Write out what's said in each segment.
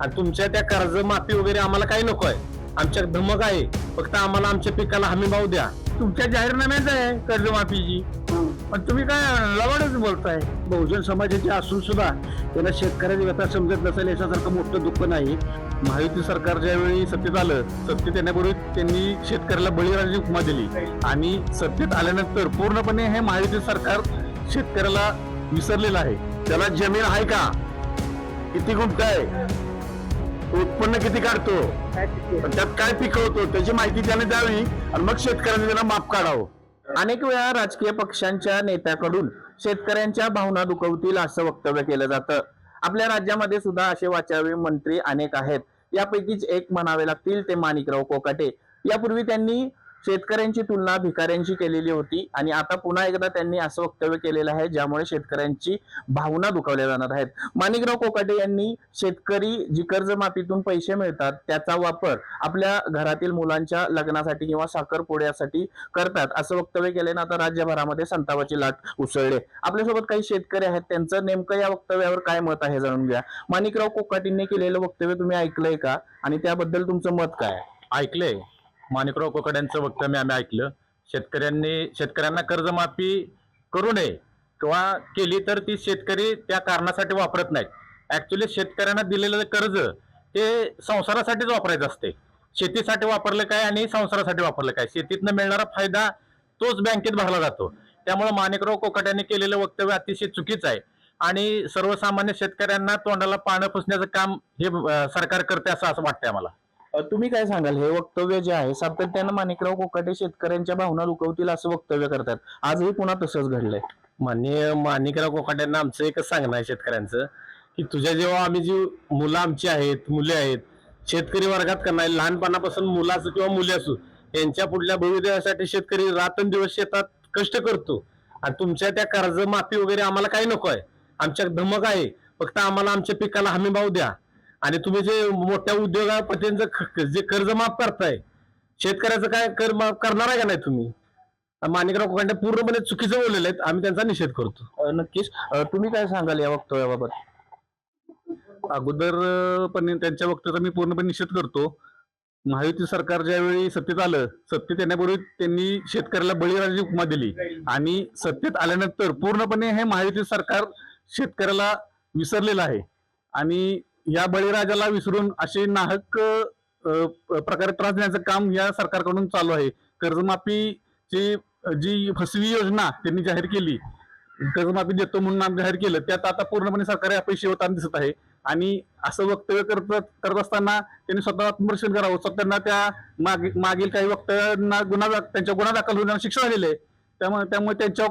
आणि तुमच्या त्या कर्ज माफी वगैरे आम्हाला काही नको आहे. आमच्या धमक आहे. फक्त आम्हाला आमच्या पिकाला हमी भाव द्या. तुमच्या जाहीरनाम्याच आहे कर्जमाफीची पण तुम्ही काय लवाडच बोलताय? बहुजन समाजाचे असून सुद्धा त्याला शेतकऱ्याची व्यथा समजत नसेल याच्यासारखं मोठं दुःख नाही. महायुती सरकार ज्यावेळी सत्तेत आलं सत्तेत येण्यापूर्वी त्यांनी शेतकऱ्याला बळीराजाची उपमा दिली. आणि सत्तेत आल्यानंतर पूर्णपणे हे महायुती सरकार शेतकऱ्याला विसरलेलं आहे. त्याला जमीन आहे का? किती गुंठ आहे? उत्पन्न किती काढतो? पण त्यात काय पिकवतो? त्याची माहिती त्याने द्यावी आणि मग शेतकऱ्यांनी त्यांना माप काढावं. अनेक वेळा राजकीय पक्षांच्या नेत्याकडून शेतकऱ्यांच्या भावना दुखवतील असं वक्तव्य केलं जातं. आपल्या राज्यामध्ये सुद्धा असे वाचावे मंत्री अनेक आहेत. यापैकीच एक म्हणावे लागतील ते माणिकराव कोकाटे. यापूर्वी त्यांनी शेतकऱ्यांची तुलना भिकाऱ्यांची केलेली होती आणि आता पुन्हा एकदा त्यांनी असं वक्तव्य केलेलं आहे ज्यामुळे शेतकऱ्यांची भावना दुखावल्या जाणार आहेत. माणिकराव कोकाटे यांनी शेतकरी जी कर्जमाफीतून पैसे मिळतात त्याचा वापर आपल्या घरातील मुलांच्या लग्नासाठी किंवा साखरपुड्यासाठी करतात असं वक्तव्य केल्यानं आता राज्यभरामध्ये संतापाची लाट उसळले आपल्यासोबत काही शेतकरी आहेत त्यांचं नेमकं या वक्तव्यावर काय मत आहे जाणून घ्या. माणिकराव कोकाटींनी केलेलं वक्तव्य तुम्ही ऐकलंय का? आणि त्याबद्दल तुमचं मत काय ऐकलंय. माणिकराव कोकड्यांचं वक्तव्य आम्ही ऐकलं. शेतकऱ्यांनी शेतकऱ्यांना कर्जमाफी करू नये किंवा केली तर ती शेतकरी त्या कारणासाठी वापरत नाहीत. ऍक्च्युली शेतकऱ्यांना दिलेलं कर्ज ते संसारासाठीच वापरायचं असते. शेतीसाठी वापरलं काय आणि संसारासाठी वापरलं काय? शेतीतनं मिळणारा फायदा तोच बँकेत भरला जातो. त्यामुळे माणिकराव कोकट यांनी केलेलं वक्तव्य अतिशय चुकीचं आहे. आणि सर्वसामान्य शेतकऱ्यांना तोंडाला पानं पुसण्याचं काम हे सरकार करते असं असं वाटतंय आम्हाला. तुम्ही काय सांगाल? हे वक्तव्य जे आहे सातत्यानं माणिकराव कोकाटे शेतकऱ्यांच्या भावना दुखवतील असं वक्तव्य करतात. आजही पुन्हा तसंच घडलंय. माननीय माणिकराव कोकाट्यांना आमचं एकच सांगणं आहे शेतकऱ्यांचं की तुझ्या जेव्हा आम्ही जी मुलं आमची आहेत मुले आहेत शेतकरी वर्गात करणार लहानपणापासून मुलं असो किंवा मुली असो यांच्या पुढल्या भवितव्यासाठी शेतकरी रात्रंदिवस शेतात कष्ट करतो. आणि तुमच्या त्या कर्ज माफी वगैरे आम्हाला काही नको आहे. आमच्या धमक आहे. फक्त आम्हाला आमच्या पिकाला हमी भाव द्या. आणि तुम्ही जे मोठ्या उद्योगापतींचं जे कर्ज माफ करताय शेतकऱ्याचं काय कर माफ करणार आहे का नाही तुम्ही? माणिकराव कोकांडे पूर्णपणे चुकीचं बोललेले आहेत आम्ही त्यांचा निषेध करतो. नक्कीच. तुम्ही काय सांगाल या वक्तव्याबाबत? अगोदर अं, पण त्यांच्या वक्तव्याचा मी पूर्णपणे निषेध करतो. महायुती सरकार ज्यावेळी सत्तेत आलं सत्तेत येण्यापूर्वी त्यांनी शेतकऱ्याला बळीराजाची उपमा दिली. आणि सत्तेत आल्यानंतर पूर्णपणे हे महायुती सरकार शेतकऱ्याला विसरलेलं आहे. आणि या बळीराजाला विसरून असे नाहक प्रकारे त्रास देण्याचं काम या सरकारकडून चालू आहे. कर्जमाफीची जी फसवी योजना त्यांनी जाहीर केली कर्जमाफी देतो म्हणून आम्ही जाहीर केलं त्यात आता पूर्णपणे सरकारी अपयशी होताना दिसत आहे. आणि असं वक्तव्य करत करत असताना त्यांनी स्वतः आत्मरक्षण करावं. स्वतःना त्या मागे- मागील काही वक्तव्यांना गुन्हा त्यांच्या गुन्हा दाखल होऊन शिक्षा झालेली आहे. त्यामुळे त्यामुळे त्यांच्या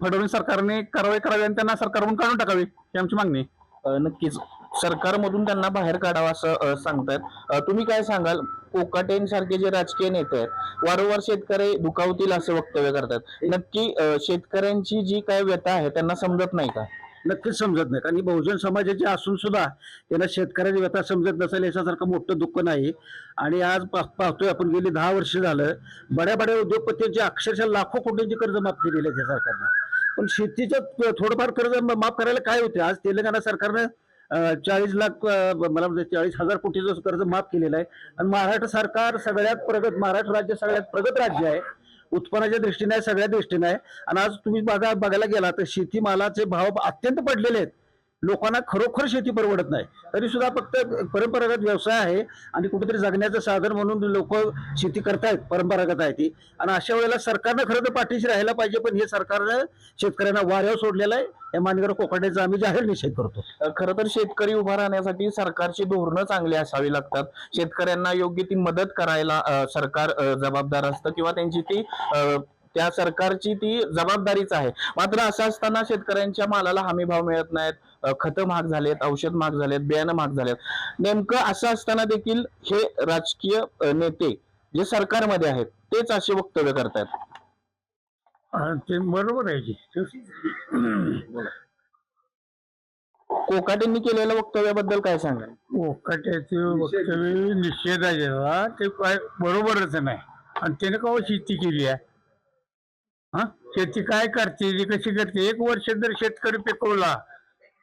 फडणवीस सरकारने कारवाई करावी आणि त्यांना सरकारवरून काढून टाकावी ही आमची मागणी नक्कीच. सरकारमधून त्यांना बाहेर काढावं असं सांगतात तुम्ही काय सांगाल? कोकाटेंसारखे जे राजकीय नेते आहेत वारंवार शेतकरी दुखावतील असं वक्तव्य करतात. नक्की शेतकऱ्यांची जी काय व्यथा आहे त्यांना समजत नाही का? नक्कीच समजत नाही. कारण बहुजन समाजाचे असून सुद्धा त्यांना शेतकऱ्याची व्यथा समजत नसेल याच्यासारखं मोठं दुःख नाही. आणि आज पा- पाहतोय आपण गेली दहा वर्ष झालं बड्या बड्या उद्योगपतींची अक्षरशः लाखो कोटींची कर्ज माफ केलेली आहे त्या सरकारनं. पण शेतीचं थोडंफार कर्ज माफ करायला काय होते आज तेलंगणा सरकारनं चाळीस लाख मला म्हणजे चाळीस हजार कोटीचं कर्ज माफ केलेलं आहे. आणि महाराष्ट्र सरकार सगळ्यात प्रगत महाराष्ट्र राज्य सगळ्यात प्रगत राज्य आहे. उत्पन्नाच्या दृष्टीने आहे सगळ्या दृष्टीने आहे. आणि आज तुम्ही बघा बघायला गेला तर शेतीमालाचे भाव अत्यंत पडलेले आहेत. लोकांना खरोखर शेती परवडत नाही. तरी सुद्धा फक्त परंपरागत व्यवसाय आहे आणि कुठेतरी जगण्याचं साधन म्हणून लोक शेती करतायत परंपरागत आहे ती. आणि अशा वेळेला सरकारनं खरं तर पाठीशी राहायला पाहिजे पण हे सरकारनं शेतकऱ्यांना वाऱ्यावर सोडलेलं आहे. या मानगर कोकड्याचा आम्ही जाहीर निषेध करतो. खरं तर शेतकरी उभा राहण्यासाठी सरकारची धोरणं चांगली असावी लागतात. शेतकऱ्यांना योग्य ती मदत करायला सरकार जबाबदार असतं किंवा त्यांची ती त्या सरकारची ती जबाबदारीच आहे. मात्र असं असताना शेतकऱ्यांच्या मालाला हमी भाव मिळत नाहीत. खतं महाग झालेत औषध महाग झालेत बियाणं महाग झालेत. नेमकं असं असताना देखील हे राजकीय नेते जे सरकारमध्ये आहेत तेच असे वक्तव्य करतात ते बरोबर आहे की. कोकाटेंनी केलेल्या वक्तव्याबद्दल काय सांगाल ओकाट्याचे वक्तव्य निषेध आहे ज्याला ते काय बरोबरच नाही. आणि त्याने का शेती केली आहे? हा? शेती काय करते ती कशी करते? एक वर्ष जर शेतकरी पिकवला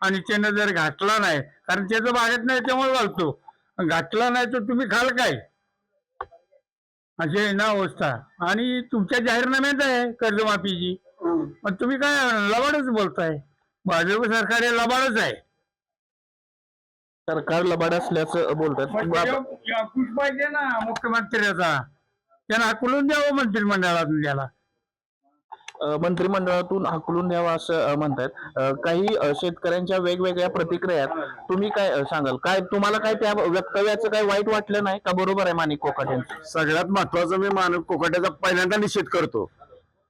आणि त्यानं जर घातला नाही कारण त्याचं भागत नाही त्यामुळे घालतो घातला नाही तर तुम्ही खाल काय? आहे ना अवस्था. आणि तुमच्या जाहीरनाम्यात आहे कर्जमाफीची. पण तुम्ही काय लबाडच बोलताय? भाजप सरकार हे लबाडच आहे. सरकार लबाड असल्याचं बोलतात. पाहिजे ना मुख्यमंत्र्याचा. त्यानं हाकलून द्यावं मंत्रिमंडळात त्याला. मंत्रिमंडळातून हाकलून द्यावा असं म्हणतात म्हणतायत. काही शेतकऱ्यांच्या वेगवेगळ्या प्रतिक्रिया तुम्ही काय सांगाल? काय तुम्हाला काय त्या वक्तव्याचं काय वाईट वाटलं नाही? का बरोबर आहे माणिक कोकाट यांचं? सगळ्यात महत्वाचं मी माणिक कोकाट्याचा पहिल्यांदा निषेध करतो.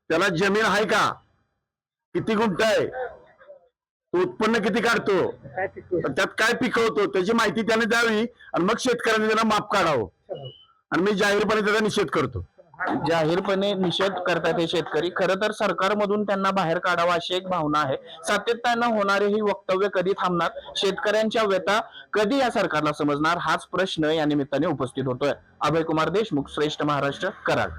त्याला जमीन आहे का? किती गुंठ आहे? तो उत्पन्न किती काढतो? त्यात काय पिकवतो? त्याची माहिती त्याने द्यावी आणि मग शेतकऱ्यांनी त्याला माप काढावं. आणि मी जाहीरपणे त्याचा निषेध करतो. जाहीरपणे निषेध करतात हे शेतकरी. खरं तर सरकारमधून त्यांना बाहेर काढावा अशी एक भावना आहे. सातत्यानं होणारे ही वक्तव्य कधी थांबणार? शेतकऱ्यांच्या व्यथा कधी या सरकारला समजणार? हाच प्रश्न या निमित्ताने उपस्थित होतोय. अभय कुमार देशमुख श्रेष्ठ महाराष्ट्र कराड.